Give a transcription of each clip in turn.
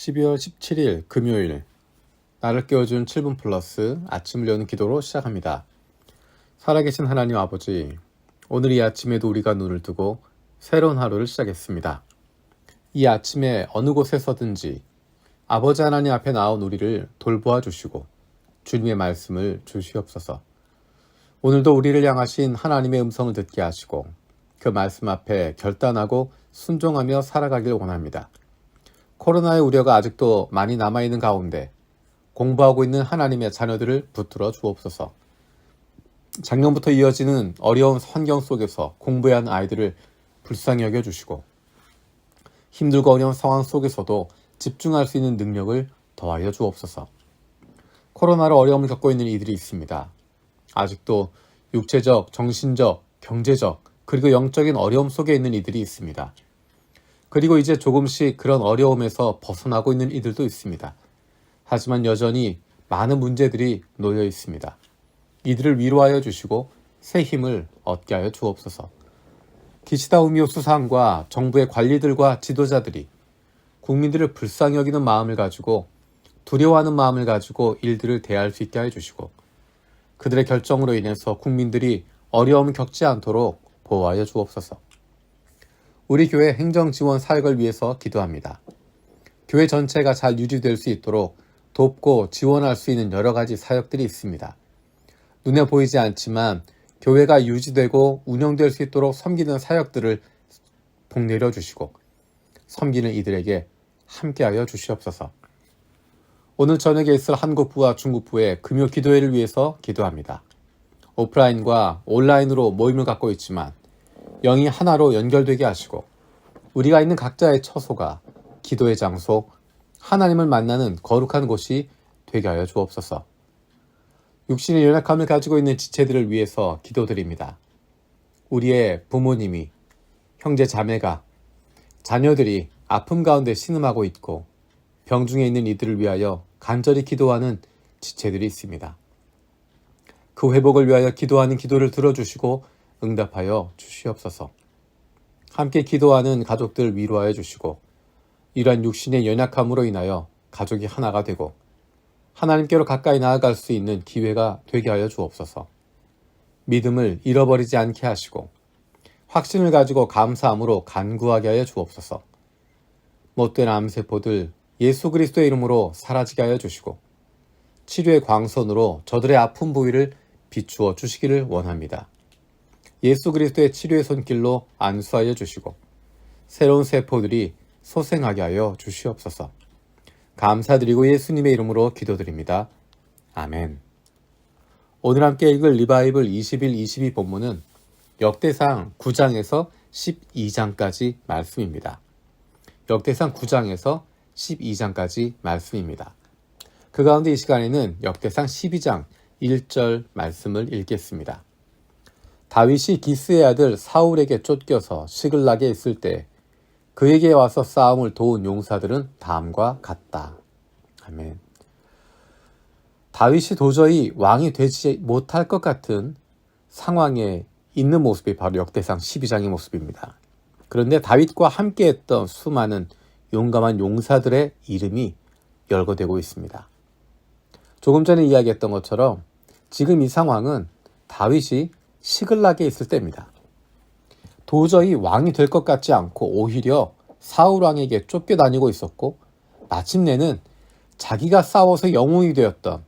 12월 17일 금요일 나를 깨워준 7분 플러스 아침을 여는 기도로 시작합니다. 살아계신 하나님 아버지, 오늘 이 아침에도 우리가 눈을 뜨고 새로운 하루를 시작했습니다. 이 아침에 어느 곳에서든지 아버지 하나님 앞에 나온 우리를 돌보아 주시고 주님의 말씀을 주시옵소서. 오늘도 우리를 향하신 하나님의 음성을 듣게 하시고 그 말씀 앞에 결단하고 순종하며 살아가길 원합니다. 코로나의 우려가 아직도 많이 남아있는 가운데 공부하고 있는 하나님의 자녀들을 붙들어 주옵소서. 작년부터 이어지는 어려운 환경 속에서 공부해야 하는 아이들을 불쌍히 여겨 주시고 힘들고 어려운 상황 속에서도 집중할 수 있는 능력을 더하여 주옵소서. 코로나로 어려움을 겪고 있는 이들이 있습니다. 아직도 육체적, 정신적, 경제적, 그리고 영적인 어려움 속에 있는 이들이 있습니다. 그리고 이제 조금씩 그런 어려움에서 벗어나고 있는 이들도 있습니다. 하지만 여전히 많은 문제들이 놓여 있습니다. 이들을 위로하여 주시고 새 힘을 얻게 하여 주옵소서. 기시다 우미오 수상과 정부의 관리들과 지도자들이 국민들을 불쌍히 여기는 마음을 가지고 두려워하는 마음을 가지고 일들을 대할 수 있게 해 주시고 그들의 결정으로 인해서 국민들이 어려움을 겪지 않도록 보호하여 주옵소서. 우리 교회 행정 지원 사역을 위해서 기도합니다. 교회 전체가 잘 유지될 수 있도록 돕고 지원할 수 있는 여러 가지 사역들이 있습니다. 눈에 보이지 않지만 교회가 유지되고 운영될 수 있도록 섬기는 사역들을 복내려 주시고 섬기는 이들에게 함께하여 주시옵소서. 오늘 저녁에 있을 한국부와 중국부의 금요 기도회를 위해서 기도합니다. 오프라인과 온라인으로 모임을 갖고 있지만 영이 하나로 연결되게 하시고 우리가 있는 각자의 처소가 기도의 장소, 하나님을 만나는 거룩한 곳이 되게 하여 주옵소서. 육신의 연약함을 가지고 있는 지체들을 위해서 기도드립니다. 우리의 부모님이, 형제 자매가, 자녀들이 아픔 가운데 신음하고 있고 병중에 있는 이들을 위하여 간절히 기도하는 지체들이 있습니다. 그 회복을 위하여 기도하는 기도를 들어주시고 응답하여 주시옵소서. 함께 기도하는 가족들 위로하여 주시고 이러한 육신의 연약함으로 인하여 가족이 하나가 되고 하나님께로 가까이 나아갈 수 있는 기회가 되게 하여 주옵소서. 믿음을 잃어버리지 않게 하시고 확신을 가지고 감사함으로 간구하게 하여 주옵소서. 못된 암세포들 예수 그리스도의 이름으로 사라지게 하여 주시고 치료의 광선으로 저들의 아픈 부위를 비추어 주시기를 원합니다. 예수 그리스도의 치료의 손길로 안수하여 주시고 새로운 세포들이 소생하게 하여 주시옵소서. 감사드리고 예수님의 이름으로 기도드립니다. 아멘. 오늘 함께 읽을 리바이블 21, 22 본문은 역대상 9장에서 12장까지 말씀입니다. 역대상 9장에서 12장까지 말씀입니다. 그 가운데 이 시간에는 역대상 12장 1절 말씀을 읽겠습니다. 다윗이 기스의 아들 사울에게 쫓겨서 시글락에 있을 때 그에게 와서 싸움을 도운 용사들은 다음과 같다. 아멘. 다윗이 도저히 왕이 되지 못할 것 같은 상황에 있는 모습이 바로 역대상 12장의 모습입니다. 그런데 다윗과 함께했던 수많은 용감한 용사들의 이름이 열거되고 있습니다. 조금 전에 이야기했던 것처럼 지금 이 상황은 다윗이 시글락에 있을 때입니다. 도저히 왕이 될 것 같지 않고 오히려 사울 왕에게 쫓겨다니고 있었고 마침내는 자기가 싸워서 영웅이 되었던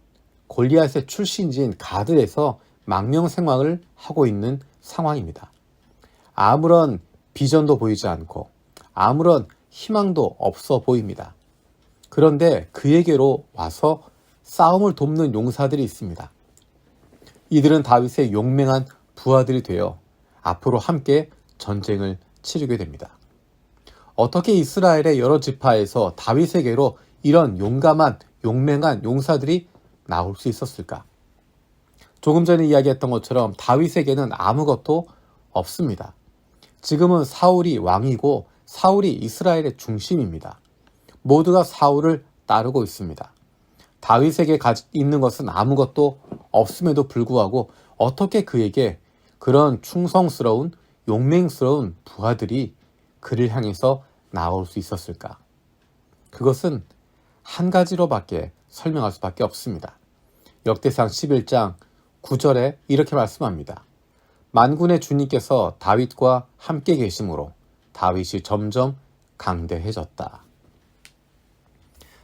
골리앗의 출신지인 가드에서 망명 생활을 하고 있는 상황입니다. 아무런 비전도 보이지 않고 아무런 희망도 없어 보입니다. 그런데 그에게로 와서 싸움을 돕는 용사들이 있습니다. 이들은 다윗의 용맹한 부하들이 되어 앞으로 함께 전쟁을 치르게 됩니다. 어떻게 이스라엘의 여러 지파에서 다윗에게로 이런 용감한 용맹한 용사들이 나올 수 있었을까? 조금 전에 이야기했던 것처럼 다윗에게는 아무것도 없습니다. 지금은 사울이 왕이고 사울이 이스라엘의 중심입니다. 모두가 사울을 따르고 있습니다. 다윗에게 있는 것은 아무것도 없음에도 불구하고 어떻게 그에게 그런 충성스러운 용맹스러운 부하들이 그를 향해서 나올 수 있었을까? 그것은 한 가지로밖에 설명할 수밖에 없습니다. 역대상 11장 9절에 이렇게 말씀합니다. 만군의 주님께서 다윗과 함께 계심으로 다윗이 점점 강대해졌다.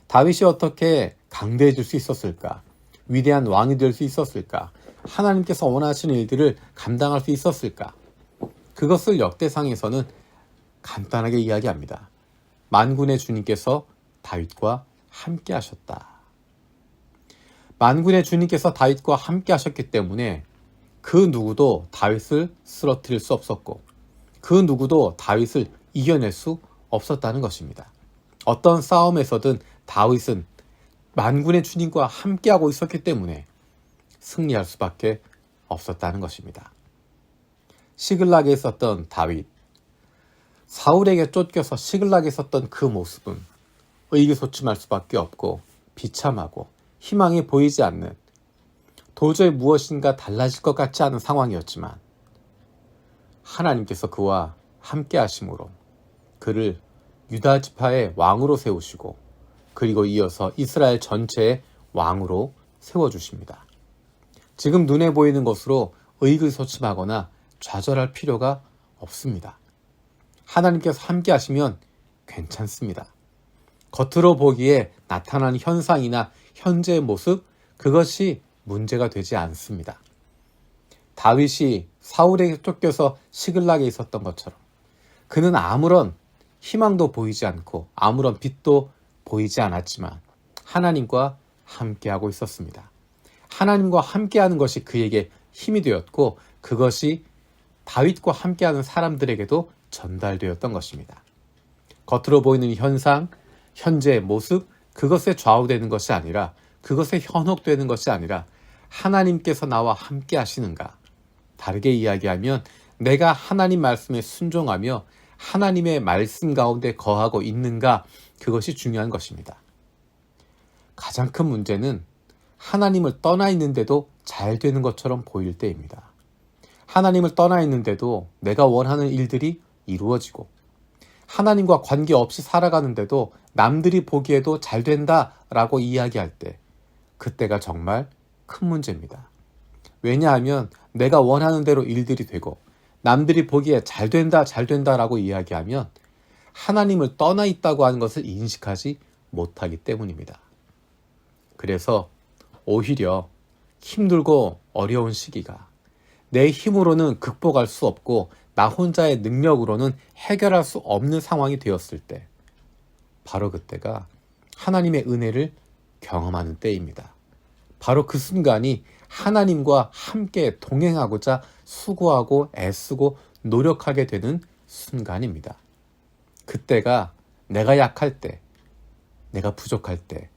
다윗이 어떻게 강대해질 수 있었을까? 위대한 왕이 될 수 있었을까? 하나님께서 원하시는 일들을 감당할 수 있었을까? 그것을 역대상에서는 간단하게 이야기합니다. 만군의 주님께서 다윗과 함께 하셨다. 만군의 주님께서 다윗과 함께 하셨기 때문에 그 누구도 다윗을 쓰러뜨릴 수 없었고 그 누구도 다윗을 이겨낼 수 없었다는 것입니다. 어떤 싸움에서든 다윗은 만군의 주님과 함께하고 있었기 때문에 승리할 수밖에 없었다는 것입니다. 시글락에 있었던 다윗, 사울에게 쫓겨서 시글락에 있었던 그 모습은 의기소침할 수밖에 없고 비참하고 희망이 보이지 않는 도저히 무엇인가 달라질 것 같지 않은 상황이었지만 하나님께서 그와 함께 하심으로 그를 유다 지파의 왕으로 세우시고 그리고 이어서 이스라엘 전체의 왕으로 세워 주십니다. 지금 눈에 보이는 것으로 의기소침하거나 좌절할 필요가 없습니다. 하나님께서 함께 하시면 괜찮습니다. 겉으로 보기에 나타나는 현상이나 현재의 모습, 그것이 문제가 되지 않습니다. 다윗이 사울에게 쫓겨서 시글락에 있었던 것처럼 그는 아무런 희망도 보이지 않고 아무런 빛도 보이지 않았지만 하나님과 함께하고 있었습니다. 하나님과 함께하는 것이 그에게 힘이 되었고 그것이 다윗과 함께하는 사람들에게도 전달되었던 것입니다. 겉으로 보이는 현상, 현재의 모습, 그것에 좌우되는 것이 아니라 그것에 현혹되는 것이 아니라 하나님께서 나와 함께 하시는가? 다르게 이야기하면 내가 하나님 말씀에 순종하며 하나님의 말씀 가운데 거하고 있는가? 그것이 중요한 것입니다. 가장 큰 문제는 하나님을 떠나 있는데도 잘 되는 것처럼 보일 때입니다. 하나님을 떠나 있는데도 내가 원하는 일들이 이루어지고 하나님과 관계없이 살아가는데도 남들이 보기에도 잘 된다 라고 이야기할 때 그때가 정말 큰 문제입니다. 왜냐하면 내가 원하는 대로 일들이 되고 남들이 보기에 잘 된다, 잘 된다 라고 이야기하면 하나님을 떠나 있다고 하는 것을 인식하지 못하기 때문입니다. 그래서 오히려 힘들고 어려운 시기가 내 힘으로는 극복할 수 없고 나 혼자의 능력으로는 해결할 수 없는 상황이 되었을 때 바로 그때가 하나님의 은혜를 경험하는 때입니다. 바로 그 순간이 하나님과 함께 동행하고자 수고하고 애쓰고 노력하게 되는 순간입니다. 그때가 내가 약할 때, 내가 부족할 때,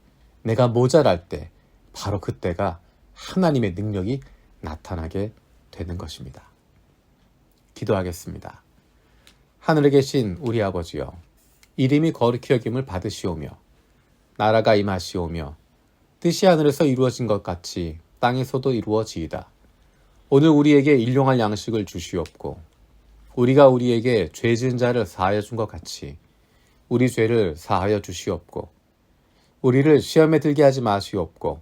내가 모자랄 때, 바로 그때가 하나님의 능력이 나타나게 되는 것입니다. 기도하겠습니다. 하늘에 계신 우리 아버지여, 이름이 거룩히 여김을 받으시오며, 나라가 임하시오며, 뜻이 하늘에서 이루어진 것 같이 땅에서도 이루어지이다. 오늘 우리에게 일용할 양식을 주시옵고, 우리가 우리에게 죄 지은 자를 사하여 준 것 같이 우리 죄를 사하여 주시옵고, 우리를 시험에 들게 하지 마시옵고,